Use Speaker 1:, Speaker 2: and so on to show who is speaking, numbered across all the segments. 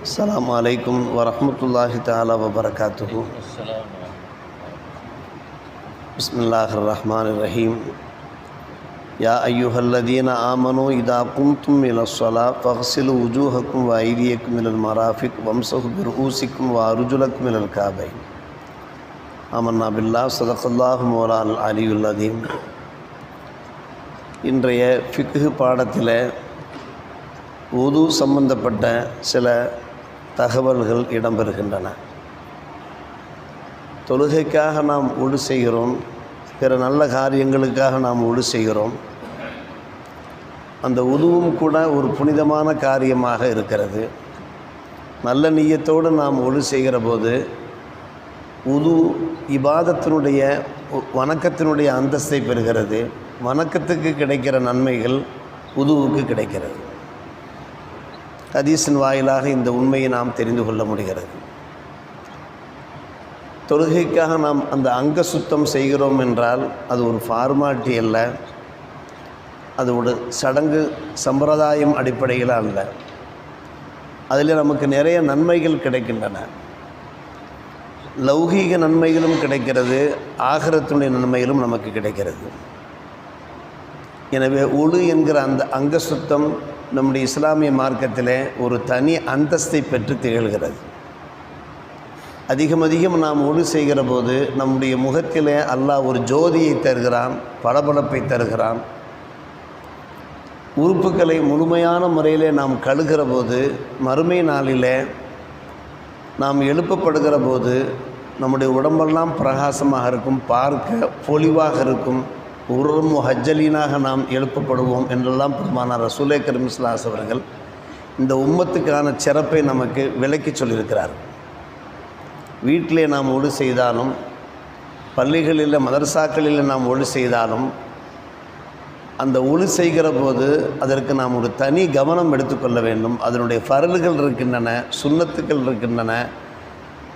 Speaker 1: السلام عليكم ورحمة الله تعالى وبركاته بسم الله الرحمن الرحيم يا أيها الذين آمنوا إذا قمتم إلى الصلاة فاغسلوا وجوهكم وأيديكم إلى المرافق وامسحوا برؤوسكم وأرجلكم إلى الكعبين آمنا بالله صدق الله مولانا العلي العظيم இன்றைய ஃபிக்ஹு பாடத்தில் உது சம்பந்தப்பட்ட சில தகவல்கள் இடம்பெறுகின்றன. தொழுகைக்காக நாம் ஒடு செய்கிறோம். பிற நல்ல காரியங்களுக்காக நாம் ஒடு செய்கிறோம். அந்த உதுவும் கூட ஒரு புனிதமான காரியமாக இருக்கிறது. நல்ல நீயத்தோடு நாம் ஒழு செய்கிற போது உது இபாதத்தினுடைய வணக்கத்தினுடைய அந்தஸ்தை பெறுகிறது. வணக்கத்துக்கு கிடைக்கிற நன்மைகள் உதுவுக்கு கிடைக்கிறது. ஹதீஸின் வாயிலாக இந்த உண்மையை நாம் தெரிந்து கொள்ள முடிகிறது. தொழுகைக்காக நாம் அந்த அங்க சுத்தம் செய்கிறோம் என்றால் அது ஒரு ஃபார்மாலிட்டி அல்ல. அது ஒரு சடங்கு சம்பிரதாயம் அடிப்படையில் அல்ல. அதில் நமக்கு நிறைய நன்மைகள் கிடைக்கின்றன. லௌகீக நன்மைகளும் கிடைக்கிறது ஆகரத்துடைய நன்மைகளும் நமக்கு கிடைக்கிறது. எனவே உழு என்கிற அந்த அங்க சுத்தம் நம்முடைய இஸ்லாமிய மார்க்கத்தில் ஒரு தனி அந்தஸ்தை பெற்று திகழ்கிறது. அதிகம் அதிகம் நாம் ஒழு செய்கிற போது நம்முடைய முகத்தில் அல்லாஹ் ஒரு ஜோதியை தருகிறான் பளபளப்பை தருகிறான். உறுப்புகளை முழுமையான முறையில் நாம் கழுகிற போது மறுமை நாளில் நாம் எழுப்பப்படுகிற போது நம்முடைய உடம்பெல்லாம் பிரகாசமாக இருக்கும் பார்க்க பொலிவாக இருக்கும். உரம் ஹஜ்ஜலீனாக நாம் எழுப்பப்படுவோம் என்றெல்லாம் பெருமானார் ரசூலே கரிமிஸ்லாஸ் அவர்கள் இந்த உம்மத்துக்கான சிறப்பை நமக்கு விளக்கி சொல்லியிருக்கிறார். வீட்டிலே நாம் ஒழு செய்தாலும் பள்ளிகளில் மதரசாக்களில் நாம் ஒழு செய்தாலும் அந்த ஒழு செய்கிற போது அதற்கு நாம் ஒரு தனி கவனம் எடுத்துக்கொள்ள வேண்டும். அதனுடைய ஃபரல்கள் இருக்கின்றன சுண்ணத்துக்கள் இருக்கின்றன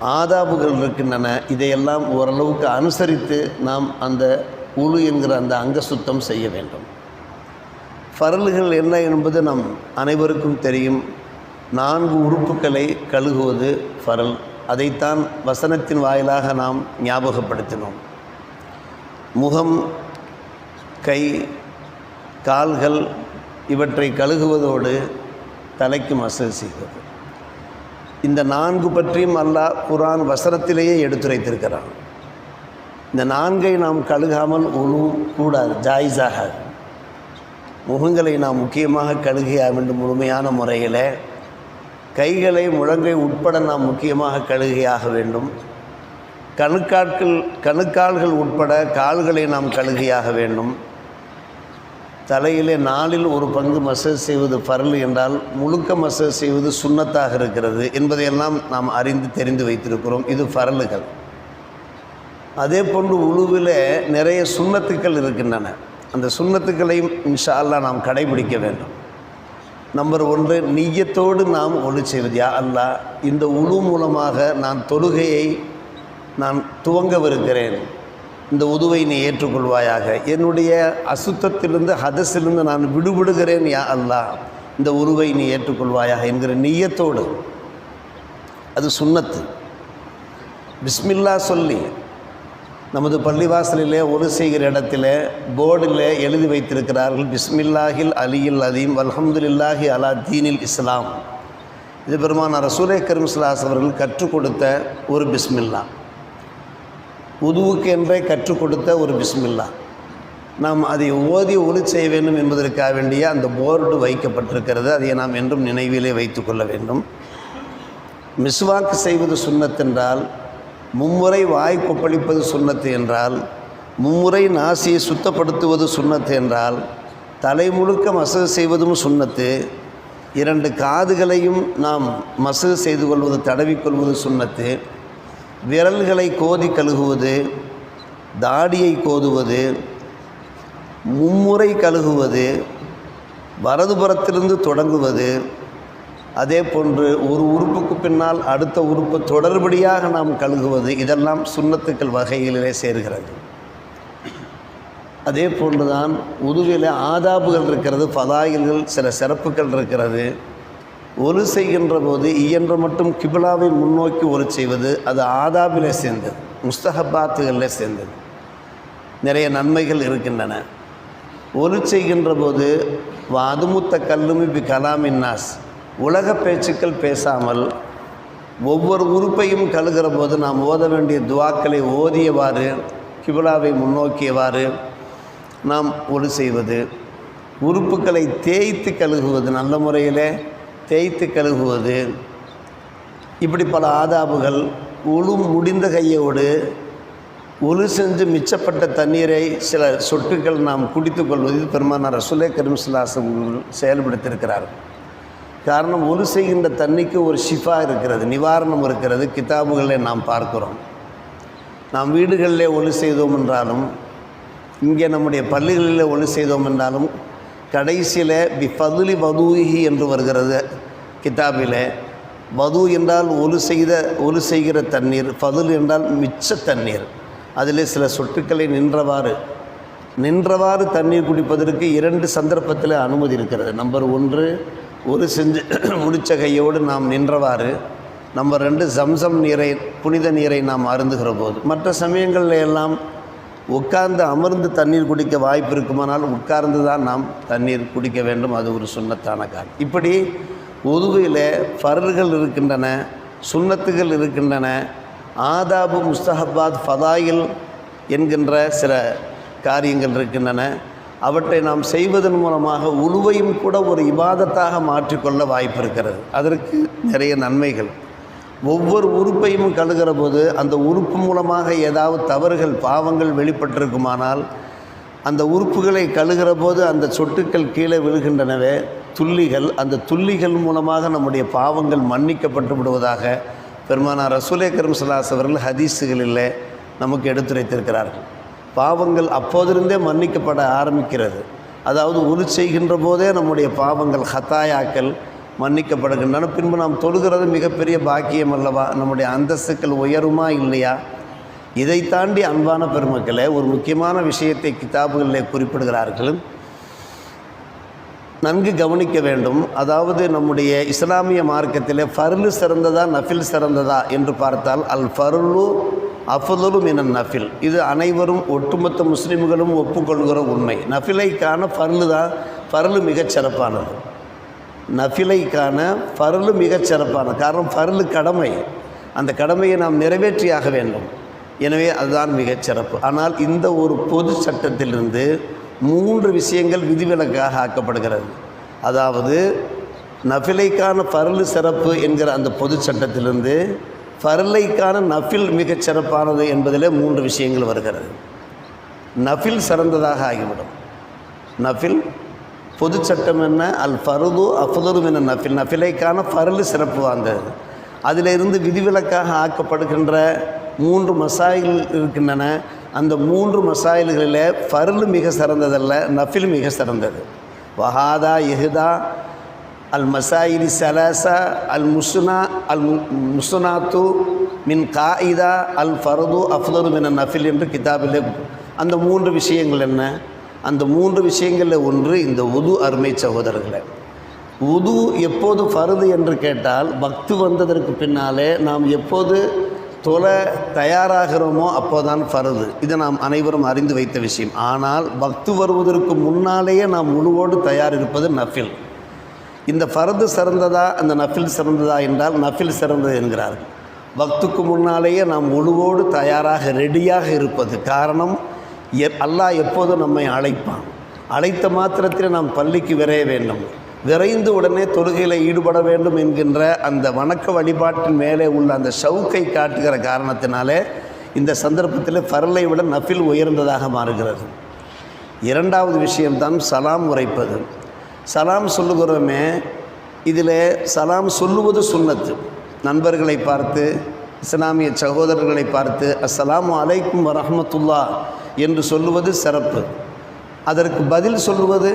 Speaker 1: ஆதாபுகள் இருக்கின்றன. இதையெல்லாம் ஓரளவுக்கு அனுசரித்து நாம் அந்த உழு என்கிற அந்த அங்க சுத்தம் செய்ய வேண்டும். பரல்கள் என்ன என்பது நம் அனைவருக்கும் தெரியும். நான்கு உறுப்புகளை கழுகுவது பரல். அதைத்தான் வசனத்தின் வாயிலாக நாம் ஞாபகப்படுத்தினோம். முகம் கை கால்கள் இவற்றை கழுகுவதோடு தலைக்கு மசல் செய்வது. இந்த நான்கு பற்றியும் அல்லாஹ் குரான் வசனத்திலேயே எடுத்துரைத்திருக்கிறான். இந்த நான்கை நாம் கழுகாமல் உணவு கூடாது ஜாயிஸாக முகங்களை நாம் முக்கியமாக கழுகிய வேண்டும் முழுமையான முறையில். கைகளை முழங்கை உட்பட நாம் முக்கியமாக கழுகையாக வேண்டும். கணுக்காட்கள் கணுக்கால்கள் உட்பட கால்களை நாம் கழுகையாக வேண்டும். தலையிலே நாளில் ஒரு பங்கு மசேஜ் செய்வது பரல் என்றால் முழுக்க மசேஜ் செய்வது சுண்ணத்தாக இருக்கிறது என்பதையெல்லாம் நாம் அறிந்து தெரிந்து வைத்திருக்கிறோம். இது பரலுகள். அதே போன்று உழுவில் நிறைய சுண்ணத்துக்கள் இருக்கின்றன. அந்த சுண்ணத்துக்களையும் இன்ஷா அல்லா நாம் கடைபிடிக்க வேண்டும். நம்பர் ஒன்று நீயத்தோடு நாம் ஒளி செய்வது. யா அல்லா இந்த உழு மூலமாக நான் தொழுகையை நான் துவங்கவிருக்கிறேன். இந்த உதுவை நீ ஏற்றுக்கொள்வாயாக. என்னுடைய அசுத்தத்திலிருந்து ஹதஸிலிருந்து நான் விடுபடுகிறேன் யா அல்லா இந்த உருவை நீ ஏற்றுக்கொள்வாயாக என்கிற நீயத்தோடு. அது சுண்ணத்து. பிஸ்மில்லா சொல்லி நமது பள்ளிவாசலிலே ஒரு செய்கிற இடத்துல போர்டில் எழுதி வைத்திருக்கிறார்கள் பிஸ்மில்லாஹில் அலியில் அலீம் அல்ஹம்துலில்லாஹி அலா தீனில் இஸ்லாம். இது பெருமான சூரிய கரிம்ஸ்லாஸ் அவர்கள் கற்றுக் கொடுத்த ஒரு பிஸ்மில்லா. உதுவுக்கு என்றே கற்றுக் கொடுத்த ஒரு பிஸ்மில்லா. நாம் அதை ஓதி ஒளி செய்ய வேண்டும் என்பதற்காக வேண்டிய அந்த போர்டு வைக்கப்பட்டிருக்கிறது. அதை நாம் என்றும் நினைவிலே வைத்து கொள்ள வேண்டும். மிஸ்வாக்கு செய்வது சுண்ணத்தென்றால் மும்முறை வாய் கொப்பளிப்பது சுண்ணத்து என்றால் மும்முறை நாசியை சுத்தப்படுத்துவது சுண்ணத்து என்றால் தலை முழுக்க மசகு செய்வதும் சுண்ணத்து இரண்டு காதுகளையும் நாம் மசகு செய்து கொள்வது தடவிக்கொள்வது சுண்ணத்து விரல்களை கோதி கழுகுவது தாடியை கோதுவது மும்முறை கழுகுவது வரதுபுறத்திலிருந்து தொடங்குவது அதே போன்று ஒரு உறுப்புக்கு பின்னால் அடுத்த உறுப்பு தொடர்படியாக நாம் கழுகுவது இதெல்லாம் சுண்ணத்துக்கள் வகைகளிலே சேர்கிறது. அதே போன்றுதான் உதுவில ஆதாபுகள் இருக்கிறது ஃபதாயில்கள் சில சிறப்புகள் இருக்கிறது. ஒலு செய்கின்ற போது இயன்ற மட்டும் கிபிலாவை முன்னோக்கி ஒலு செய்வது அது ஆதாபிலே சேர்ந்தது முஸ்தகபாத்துகளில் சேர்ந்தது. நிறைய நன்மைகள் இருக்கின்றன. ஒலு செய்கின்ற போது அதுமுத்த கல்லுமி பி கலாமின் நாஸ். உலக பேச்சுக்கள் பேசாமல் ஒவ்வொரு உறுப்பையும் கழுகிற போது நாம் ஓத வேண்டிய துவாக்களை ஓதியவாறு கிபிலாவை முன்னோக்கியவாறு நாம் ஒலு செய்வது. உறுப்புகளை தேய்த்து கழுகுவது நல்ல முறையில் தேய்த்து கழுகுவது. இப்படி பல ஆதாபுகள் உழு முடிந்த கையோடு உழு செஞ்சு மிச்சப்பட்ட தண்ணீரை சில சொட்டுகள் நாம் குடித்துக்கொள்வது பெருமானார் ரசுலே கரிம்ஸ்லாசம் செயல்படுத்தியிருக்கிறார்கள். காரணம் ஒலு செய்கின்ற தண்ணிக்கு ஒரு ஷிஃபா இருக்கிறது நிவாரணம் இருக்கிறது கிதாபுகளை நாம் பார்க்கிறோம். நாம் வீடுகளிலே ஒலு செய்தோம் என்றாலும் இங்கே நம்முடைய பள்ளிகளில் ஒலி செய்தோம் என்றாலும் கடைசியில் பி பதுலி வதூஹி என்று வருகிறது கிதாபில். வது என்றால் ஒலு செய்த ஒலு செய்கிற தண்ணீர் பதுல் என்றால் மிச்ச தண்ணீர். அதில் சில சொட்டுக்களை நின்றவாறு நின்றவாறு தண்ணீர் குடிப்பதற்கு இரண்டு சந்தர்ப்பத்தில் அனுமதி இருக்கிறது. நம்பர் ஒன்று ஒரு செஞ்சு முடித்த கையோடு நாம் நின்றவாறு நம்ம ரெண்டு சம்சம் நீரை புனித நீரை நாம் அருந்துகிற போது மற்ற சமயங்களில் எல்லாம் உட்கார்ந்து அமர்ந்து தண்ணீர் குடிக்க வாய்ப்பு இருக்குமானால் உட்கார்ந்து தான் நாம் தண்ணீர் குடிக்க வேண்டும். அது ஒரு சுண்ணத்தான காலம் இப்படி உதுவையில் ஃபர்கள் இருக்கின்றன சுண்ணத்துகள் இருக்கின்றன ஆதாபு முஸ்தஹபாத் ஃபதாயில் என்கின்ற சில காரியங்கள் இருக்கின்றன. அவற்றை நாம் செய்வதன் மூலமாக உழுவையும் கூட ஒரு இபாதத்தாக மாற்றிக்கொள்ள வாய்ப்பு இருக்கிறது அதற்கு நிறைய நன்மைகள். ஒவ்வொரு உறுப்பையும் கழுகிற போது அந்த உறுப்பு மூலமாக ஏதாவது தவறுகள் பாவங்கள் வெளிப்பட்டிருக்குமானால் அந்த உறுப்புகளை கழுகிற போது அந்த சொட்டுக்கள் கீழே விழுகின்றனவே துள்ளிகள் அந்த துள்ளிகள் மூலமாக நம்முடைய பாவங்கள் மன்னிக்கப்பட்டு விடுவதாக பெருமானார் ரசூலே கரும் சலாஸ் அவர்கள் ஹதீஸுகளில் நமக்கு எடுத்துரைத்திருக்கிறார்கள். பாவங்கள் அப்போதிருந்தே மன்னிக்கப்பட ஆரம்பிக்கிறது. அதாவது உரு செய்கின்ற போதே நம்முடைய பாவங்கள் ஹத்தாயாக்கள் மன்னிக்கப்படுகின்றன. பின்பு நாம் தொழுகிறது மிகப்பெரிய பாக்கியம் அல்லவா? நம்முடைய அந்தஸ்துக்கள் உயருமா இல்லையா? இதை தாண்டி அன்பான பெருமக்களே ஒரு முக்கியமான விஷயத்தை கிதாபுகளில் குறிப்பிடுகிறார்கள். நன்கு கவனிக்க வேண்டும். அதாவது நம்முடைய இஸ்லாமிய மார்க்கத்தில் ஃபர்லு சிறந்ததா நஃபில் சிறந்ததா என்று பார்த்தால் அல் ஃபருலு அஃபதுலு என நஃபில். இது அனைவரும் ஒட்டுமொத்த முஸ்லீம்களும் ஒப்புக்கொள்கிற உண்மை. நஃபிலைக்கான ஃபர்லு தான் ஃபர்லு மிகச் சிறப்பானது. நஃபிலைக்கான ஃபர்லு மிகச் சிறப்பான காரணம் ஃபர்லு கடமை. அந்த கடமையை நாம் நிறைவேற்றியாக வேண்டும். எனவே அதுதான் மிகச் சிறப்பு. ஆனால் இந்த ஒரு பொது சட்டத்திலிருந்து மூன்று விஷயங்கள் விதிவிலக்காக ஆக்கப்படுகிறது. அதாவது நஃபிலைக்கான பருள் சிறப்பு என்கிற அந்த பொது சட்டத்திலிருந்து ஃபர்லைக்கான நஃபில் மிகச் சிறப்பானது என்பதில் மூன்று விஷயங்கள் வருகிறது. நஃபில் சிறந்ததாக ஆகிவிடும். நஃபில் பொது சட்டம் என்ன? அல் ஃபருது அஃபுதரும் என நஃபில். நஃபிலைக்கான ஃபர்லு சிறப்பு வாய்ந்தது. அதிலிருந்து விதிவிலக்காக ஆக்கப்படுகின்ற மூன்று மசாயில் இருக்கின்றன. அந்த மூன்று மசாயில்களில் ஃபருல் மிக சிறந்ததல்ல நஃபில் மிக சிறந்தது. வஹாதா எஹுதா அல் மசாயிலி சலாசா அல் முஸ்னா அல் முஸ்னாத்து மின் காயிதா அல் ஃபரது அஃதரு மின் நஃபில் என்று கிதாபில் அந்த மூன்று விஷயங்கள் என்ன? அந்த மூன்று விஷயங்களில் ஒன்று இந்த உது அருமை சகோதரர்களை. உது எப்போது ஃபருது என்று கேட்டால் பக்து வந்ததற்கு பின்னாலே நாம் எப்போது தொலை தயாராகிறோமோ அப்போதான் ஃபருது. இது நாம் அனைவரும் அறிந்து வைத்த விஷயம். ஆனால் பக்து வருவதற்கு முன்னாலேயே நாம் முழுவோடு தயார் இருப்பது நஃபில். இந்த ஃபரது சிறந்ததா அந்த நஃபில் சிறந்ததா என்றால் நஃபில் சிறந்தது என்கிறார். பக்துக்கு முன்னாலேயே நாம் முழுவோடு தயாராக ரெடியாக இருப்பது காரணம் எ- அல்லாஹ் எப்போதும் நம்மை அழைப்பான். அழைத்த மாத்திரத்தில் நாம் பள்ளிக்கு விரைய வேண்டும். விரைந்து உடனே தொழுகையில் ஈடுபட வேண்டும் என்கின்ற அந்த வணக்க வழிபாட்டின் மேலே உள்ள அந்த ஷவுக்கை காட்டுகிற காரணத்தினாலே இந்த சந்தர்ப்பத்தில் ஃபரலை விட நஃபில் உயர்ந்ததாக மாறுகிறது. இரண்டாவது விஷயம்தான் சலாம் உரைப்பது. சலாம் சொல்லுகிறோமே இதில் சலாம் சொல்லுவது சுண்ணத்து. நண்பர்களை பார்த்து இஸ்லாமிய சகோதரர்களை பார்த்து அஸ்லாம் அலைக்கும் வரஹமத்துல்லா என்று சொல்லுவது சிறப்பு. அதற்கு பதில் சொல்லுவது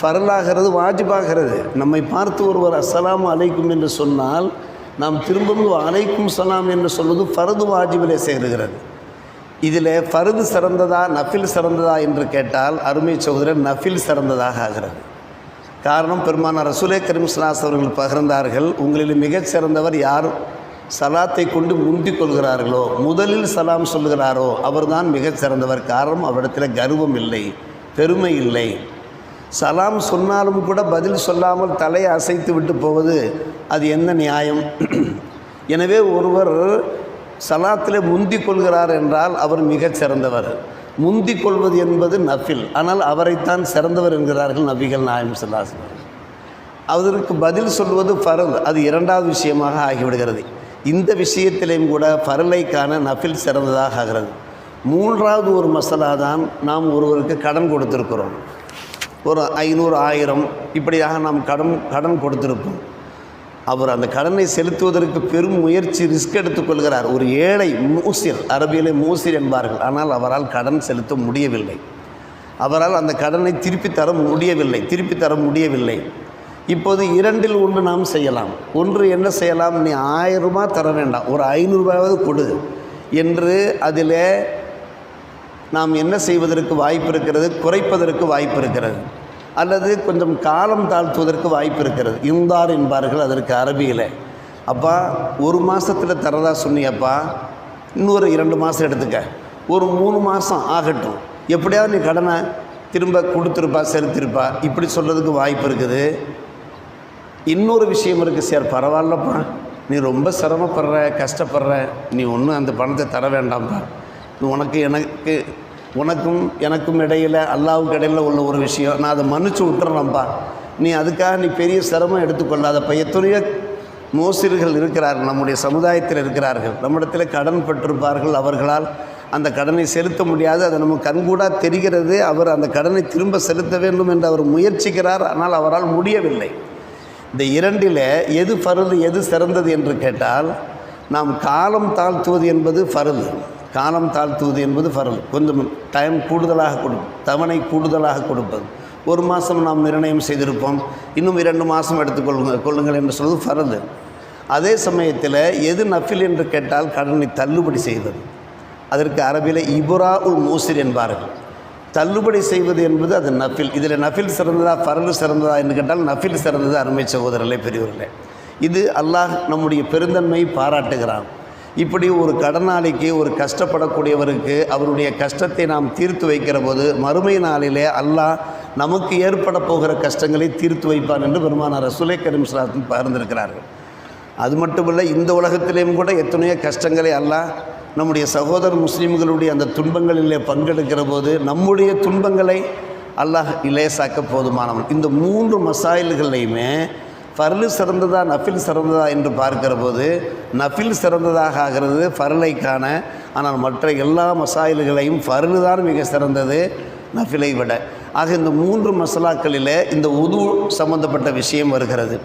Speaker 1: ஃபரலாகிறது வாஜிபாகிறது. நம்மை பார்த்து ஒருவர் அஸ்லாம் அலைக்கும் என்று சொன்னால் நாம் திரும்பவும் அலைக்கும் சலாம் என்று சொல்வது ஃபரது வாஜிபிலே சேருகிறது. இதில் ஃபருது சிறந்ததா நஃபில் சிறந்ததா என்று கேட்டால் அருமை சகோதரன் நஃபில் சிறந்ததாக ஆகிறது. காரணம் பெருமான ரசூலே கரீம் அவர்கள் பகிர்ந்தார்கள் உங்களில் மிகச் சிறந்தவர் யார்? சலாத்தை கொண்டு முந்திக் கொள்கிறார்களோ முதலில் சலாம் சொல்கிறாரோ அவர்தான் மிகச் சிறந்தவர். காரணம் அவரிடத்தில் கர்வம் இல்லை பெருமை இல்லை. சலாம் சொன்னாலும் கூட பதில் சொல்லாமல் தலையை அசைத்து விட்டு போவது அது என்ன நியாயம்? எனவே ஒருவர் சலாத்தில் முந்தி கொள்கிறார் என்றால் அவர் மிகச் சிறந்தவர். முந்தி கொள்வது என்பது நஃபில். ஆனால் அவரைத்தான் சிறந்தவர் என்கிறார்கள் நபிகள் நாயம் சல்லாசன் அதற்கு பதில் சொல்வது ஃபரல் அது இரண்டாவது விஷயமாக ஆகிவிடுகிறது. இந்த விஷயத்திலையும் கூட ஃபரலைக்கான நஃபில் சிறந்ததாக ஆகிறது. மூன்றாவது ஒரு மசாலா தான் நாம் ஒருவருக்கு கடன் கொடுத்துருக்கிறோம். ஒரு ஐநூறு ஆயிரம் இப்படியாக நாம் கடன் கடன் கொடுத்துருப்போம். அவர் அந்த கடனை செலுத்துவதற்கு பெரும் முயற்சி ரிஸ்க் எடுத்துக்கொள்கிறார் ஒரு ஏழை மூசிர் அரபியிலே மூசிர் என்பார்கள். ஆனால் அவரால் கடன் செலுத்த முடியவில்லை. அவரால் அந்த கடனை திருப்பி தர முடியவில்லை திருப்பி தர முடியவில்லை. இப்போது இரண்டில் ஒன்று நாம் செய்யலாம். ஒன்று என்ன செய்யலாம்? நீ ஆயிரம் ரூபாய் தர வேண்டாம். ஒரு ஐநூறுரூபாவது கொடு என்று அதில் நாம் என்ன செய்வதற்கு வாய்ப்பு இருக்கிறது? குறைப்பதற்கு வாய்ப்பு இருக்கிறது. அல்லது கொஞ்சம் காலம் தாழ்த்துவதற்கு வாய்ப்பு இருக்கிறது. இந்தார் என்பார்கள் அதற்கு அரபியில். அப்பா ஒரு மாதத்தில் தரதா சொன்னியப்பா? இன்னொரு இரண்டு மாதம் எடுத்துக்க. ஒரு மூணு மாதம் ஆகட்டும். எப்படியாவது நீ கடனை திரும்ப கொடுத்துருப்பா செலுத்திருப்பா. இப்படி சொல்கிறதுக்கு வாய்ப்பு இருக்குது. இன்னொரு விஷயம் இருக்குது சார். பரவாயில்லப்பா. நீ ரொம்ப சிரமப்படுற கஷ்டப்படுற. நீ ஒன்றும் அந்த பணத்தை தர வேண்டாம்ப்பா. உனக்கு எனக்கு உனக்கும் எனக்கும் இடையில் அல்லாவுக்கு இடையில் உள்ள ஒரு விஷயம். நான் அதை மன்னிச்சு விட்டுறேன்ப்பா. நீ அதுக்காக நீ பெரிய சிரமம் எடுத்துக்கொள்ளாதப்பா எத்தனையோ மோசிர்கள் இருக்கிறார்கள் நம்முடைய சமுதாயத்தில் இருக்கிறார்கள். நம்மிடத்தில் கடன் பெற்றிருப்பார்கள் அவர்களால். அந்த கடனை செலுத்த முடியாது. அது நமக்கு கண்கூடாக தெரிகிறது. அவர் அந்த கடனை திரும்ப செலுத்த வேண்டும் என்று அவர் முயற்சிக்கிறார். ஆனால் அவரால் முடியவில்லை. இந்த இரண்டில் எது ஃபருது எது சிறந்தது என்று கேட்டால் நாம் காலம் தாழ்த்துவது என்பது ஃபருது காலம் தாழ்த்துவது என்பது ஃபருது கொஞ்சம் டைம் கூடுதலாக கொடு தவணை கூடுதலாக கொடுப்பது. ஒரு மாதம் நாம் நிர்ணயம் செய்திருப்போம். இன்னும் இரண்டு மாதம் எடுத்துக்கொள்ளுங்கள் கொள்ளுங்கள் என்று சொல்வது ஃபருது அதே சமயத்தில் எது நஃபில் என்று கேட்டால் கடனை தள்ளுபடி செய்வது. அதற்கு அரபியில் இபுரா உல் மூசிர் என்பார்கள். தள்ளுபடி செய்வது என்பது அது நஃபில். இதில் நஃபில் சிறந்ததா பரல் சிறந்ததா என்று கேட்டால் நஃபில் சிறந்தது அருமை சகோதரர்களே பெரியவர்களே இது அல்லாஹ் நம்முடைய பெருந்தன்மையை பாராட்டுகிறான். இப்படி ஒரு கடனாளிக்கு ஒரு கஷ்டப்படக்கூடியவருக்கு அவருடைய கஷ்டத்தை நாம் தீர்த்து வைக்கிற போது மறுமை நாளிலே அல்லாஹ் நமக்கு ஏற்பட போகிற கஷ்டங்களை தீர்த்து வைப்பான் என்று பெருமானார் ரசூலை கரீம் சலாத்தும் பகிர்ந்திருக்கிறார்கள். அது மட்டுமல்ல இந்த உலகத்திலேயும் கூட எத்தனையோ கஷ்டங்களை அல்லாஹ் நம்முடைய சகோதர முஸ்லீம்களுடைய அந்த துன்பங்களிலே பங்கெடுக்கிற போது நம்முடைய துன்பங்களை அல்லாஹ் இலேசாக்க போதுமானவன். இந்த மூன்று மசாயில்கள்லையுமே ஃபர்லு சிறந்ததா நஃபில் சிறந்ததா என்று பார்க்கிற போது நஃபில் சிறந்ததாக ஆகிறது ஃபர்லைக்கான ஆனால் மற்ற எல்லா மசாயில்களையும் ஃபர்லு தான் மிக சிறந்தது நஃபிலை விட. ஆக இந்த மூன்று மசாலாக்களில் இந்த உது சம்பந்தப்பட்ட விஷயம் வருகிறது.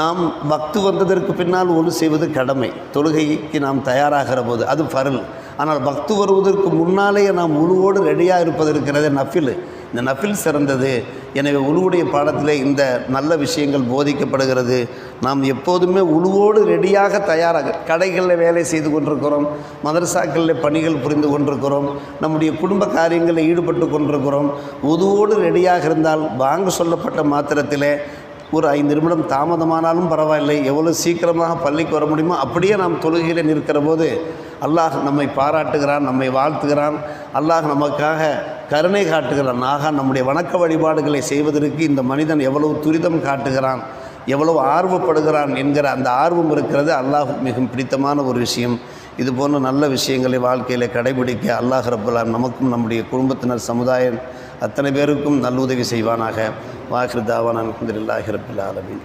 Speaker 1: நாம் பக்து வந்ததற்கு பின்னால் ஒன்று செய்வது கடமை. தொழுகைக்கு நாம் தயாராகிற போது அது ஃபருள் ஆனால் பக்து வருவதற்கு முன்னாலேயே நாம் உழுவோடு ரெடியாக இருப்பது இருக்கிறது நஃபில். இந்த நஃபில் சிறந்தது. எனவே உழுவுடைய பாடத்தில் இந்த நல்ல விஷயங்கள் போதிக்கப்படுகிறது. நாம் எப்போதுமே உழுவோடு ரெடியாக தயாராக கடைகளில் வேலை செய்து கொண்டிருக்கிறோம். மதரசாக்களில் பணிகள் புரிந்து கொண்டிருக்கிறோம். நம்முடைய குடும்ப காரியங்களில் ஈடுபட்டு கொண்டிருக்கிறோம். உதுவோடு ரெடியாக இருந்தால் வாங்க சொல்லப்பட்ட மாத்திரத்தில் ஒரு ஐந்து நிமிடம் தாமதமானாலும் பரவாயில்லை. எவ்வளோ சீக்கிரமாக பள்ளிக்கு வர முடியுமோ அப்படியே நாம் தொழுகையில் நிற்கிற போது அல்லாஹ் நம்மை பாராட்டுகிறான் நம்மை வாழ்த்துகிறான். அல்லாஹ் நமக்காக கருணை காட்டுகிறான். ஆகா நம்முடைய வணக்க வழிபாடுகளை செய்வதற்கு இந்த மனிதன் எவ்வளவு துரிதம் காட்டுகிறான் எவ்வளவு ஆர்வப்படுகிறான் என்கிற அந்த ஆர்வம் இருக்கிறது அல்லாஹ் மிகவும் பிடித்தமான ஒரு விஷயம். இது போன்ற நல்ல விஷயங்களை வாழ்க்கையில் கடைபிடிக்க அல்லாஹ் ரப்பலாம் நமக்கும் நம்முடைய குடும்பத்தினர் சமுதாயம் அத்தனை பேருக்கும் நல்லுதவி செய்வானாக. வாஹிர் அலமதுல்லாஹி ரபுல்லாலமின்